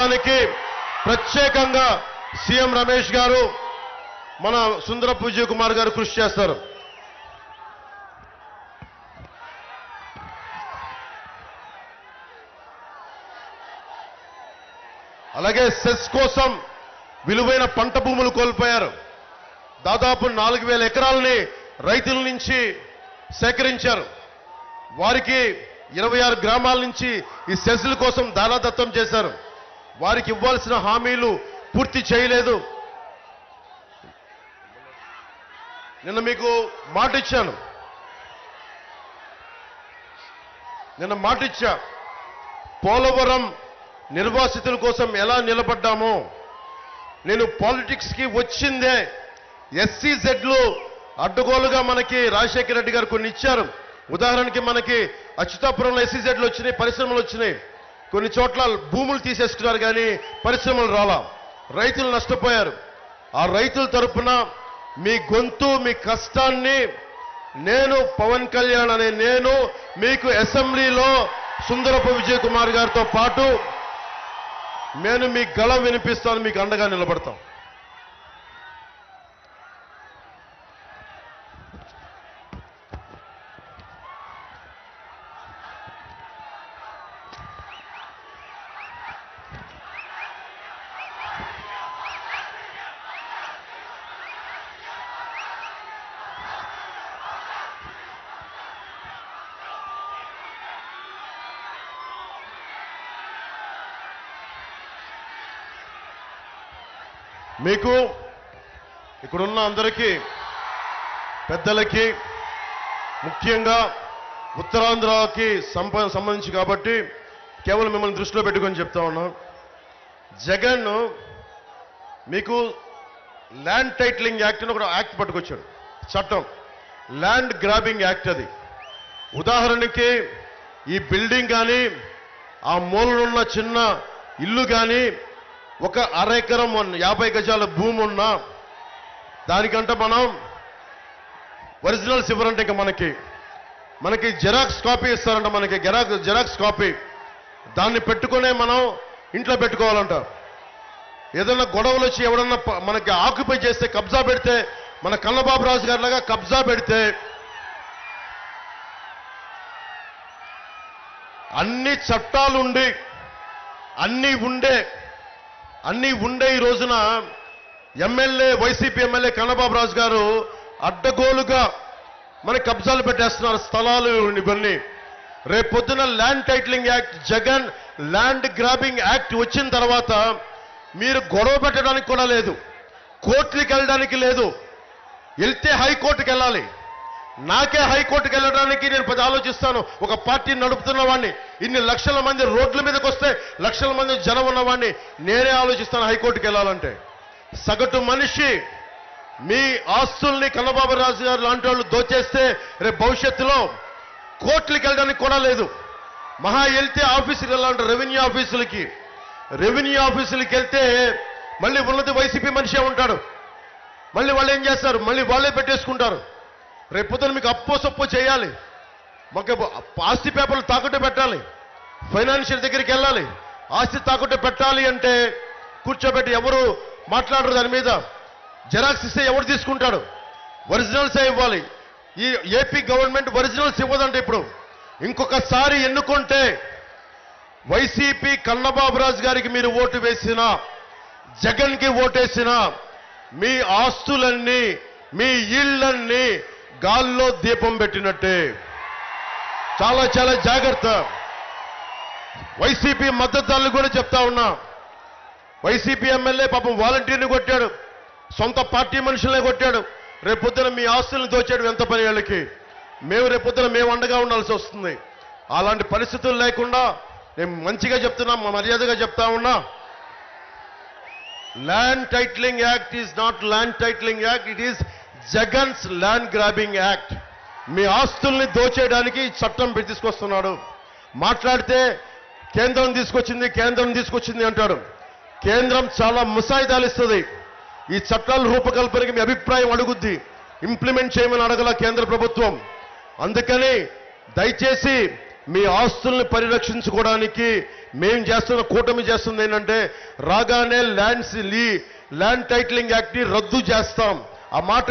దానికి ప్రత్యేకంగా సీఎం రమేష్ గారు మన సుందర విజయ్ కుమార్ గారు కృషి చేస్తారు. అలాగే సెస్ కోసం విలువైన పంట భూములు కోల్పోయారు. దాదాపు నాలుగు వేల ఎకరాలని రైతుల నుంచి సేకరించారు. వారికి ఇరవై ఆరు గ్రామాల నుంచి ఈ సెస్ల కోసం దానాదత్తం చేశారు. వారికి ఇవ్వాల్సిన హామీలు పూర్తి చేయలేదు. నిన్న మీకు మాట ఇచ్చాను. నిన్న మాట ఇచ్చా పోలవరం నిర్వాసితుల కోసం ఎలా నిలబడ్డామో. నేను పాలిటిక్స్కి వచ్చిందే ఎస్సీ జెడ్లు అడ్డగోలుగా మనకి రాజశేఖర రెడ్డి గారు కొన్ని ఇచ్చారు. ఉదాహరణకి మనకి అచ్యుతాపురంలో ఎస్సీ జెడ్లు వచ్చినాయి పరిశ్రమలు వచ్చినాయి. కొన్ని చోట్ల భూములు తీసేసుకున్నారు కానీ పరిశ్రమలు రాలా. రైతులు నష్టపోయారు. ఆ రైతుల తరపున మీ గొంతు మీ కష్టాన్ని నేను పవన్ కళ్యాణ్ అనే నేను మీకు అసెంబ్లీలో సుందరపు విజయ్ కుమార్ గారితో పాటు నేను మీ గళం వినిపిస్తాను మీకు అండగా నిలబడతాం. మీకు ఇక్కడున్న అందరికీ పెద్దలకి ముఖ్యంగా ఉత్తరాంధ్రకి సంప సంబంధించి కాబట్టి కేవలం మిమ్మల్ని దృష్టిలో పెట్టుకొని చెప్తా ఉన్నా. జగన్ మీకు ల్యాండ్ టైటిలింగ్ యాక్ట్ అని ఒక యాక్ట్ పట్టుకొచ్చాడు. చట్టం. ల్యాండ్ గ్రాబింగ్ యాక్ట్ అది. ఉదాహరణకి ఈ బిల్డింగ్ కానీ ఆ మూలనున్న చిన్న ఇల్లు కానీ ఒక అర ఎకరం ఉన్న యాభై గజాల భూమి ఉన్నా దానికంటే మనం ఒరిజినల్స్ ఇవ్వరంటే ఇంకా మనకి మనకి జెరాక్స్ కాపీ ఇస్తారంట మనకి జెరాక్స్ జెరాక్స్ కాపీ. దాన్ని పెట్టుకునే మనం ఇంట్లో పెట్టుకోవాలంట. ఏదైనా గొడవలు వచ్చి ఎవడన్నా మనకి ఆక్యుపై చేస్తే కబ్జా పెడితే మన కన్నబాబు రాజు గారిలాగా కబ్జా పెడితే అన్ని చట్టాలుండి అన్ని ఉండే అన్నీ ఉండే ఈ రోజున MLA YCP MLA Kannababu Raju గారు అడ్డగోలుగా మన కబ్జాలు పెట్టేస్తున్నారు స్థలాలు ఇవన్నీ రేపొద్దున land titling act Jagan land grabbing act వచ్చిన తర్వాత మీరు గొడవ పెట్టడానికి కూడా లేదు. కోర్టులకు వెళ్ళడానికి లేదు. వెళ్తే హైకోర్టుకి వెళ్ళాలి. నాకే హైకోర్టుకి వెళ్ళడానికి నేను పది ఆలోచిస్తాను. ఒక పార్టీని నడుపుతున్న వాడిని ఇన్ని లక్షల మంది రోడ్ల మీదకి వస్తే లక్షల మంది జనం ఉన్నవాడిని నేనే ఆలోచిస్తాను హైకోర్టుకి వెళ్ళాలంటే. సగటు మనిషి మీ ఆస్తుల్ని కన్నబాబు రాజు గారు లాంటి వాళ్ళు దోచేస్తే రేపు భవిష్యత్తులో కోర్టులకు వెళ్ళడానికి కూడా లేదు. మహా వెళ్తే ఆఫీసుకి వెళ్ళాలంటే రెవెన్యూ ఆఫీసులకి. రెవెన్యూ ఆఫీసులకి వెళ్తే మళ్ళీ ఉన్నది వైసీపీ మనిషే ఉంటాడు. మళ్ళీ వాళ్ళు ఏం చేస్తారు? మళ్ళీ వాళ్ళే పెట్టేసుకుంటారు. రేపు పొద్దున మీకు అప్పో సొప్పో చేయాలి. మాకు ఆస్తి పేపర్లు తాకట్టు పెట్టాలి. ఫైనాన్షియల్ దగ్గరికి వెళ్ళాలి. ఆస్తి తాకట్టు పెట్టాలి అంటే కూర్చోబెట్టి ఎవరు మాట్లాడరు దాని మీద. జెరాక్స్ ఇస్తే ఎవరు తీసుకుంటాడు? ఒరిజినల్సే ఇవ్వాలి? ఈ ఏపీ గవర్నమెంట్ ఒరిజినల్స్ ఇవ్వదంటే ఇప్పుడు. ఇంకొకసారి ఎన్నుకుంటే వైసీపీ కన్నబాబురాజు గారికి మీరు ఓటు వేసినా జగన్కి ఓటేసినా మీ ఆస్తులన్నీ మీ ఇళ్ళన్నీ గాల్లో దీపం పెట్టినట్టే. చాలా చాలా జాగ్రత్త. వైసీపీ మద్దతుదారులు కూడా చెప్తా ఉన్నా. వైసీపీ ఎమ్మెల్యే పాపం వాలంటీర్ని కొట్టాడు. సొంత పార్టీ మనుషులనే కొట్టాడు. రేపొద్దున మీ ఆస్తులను దోచాడు ఎంత పని వాళ్ళకి? మేము రేపొద్దున మేము అండగా ఉండాల్సి వస్తుంది. అలాంటి పరిస్థితులు లేకుండా నేను మంచిగా చెప్తున్నా మర్యాదగా చెప్తా ఉన్నా. Land titling act is not land titling act it is Jagan's land grabbing act మీ ఆస్తుల్ని దోచేయడానికి చట్టం తీసుకొస్తున్నాడు. మాట్లాడితే కేంద్రం తీసుకొచ్చింది కేంద్రం తీసుకొచ్చింది అంటాడు. కేంద్రం చాలా ముసాయిదాలు ఇస్తుంది. ఈ చట్టాల రూపకల్పనకి మీ అభిప్రాయం అడుగుద్ది. ఇంప్లిమెంట్ చేయమని అడగల కేంద్ర ప్రభుత్వం. అందుకని దయచేసి మీ ఆస్తుల్ని పరిరక్షించుకోవడానికి మేం చేస్తున్న కూటమి చేస్తుంది ఏంటంటే రాగానే ల్యాండ్స్ లీ ల్యాండ్ టైటిలింగ్ యాక్ట్ని రద్దు చేస్తాం. ఆ మాట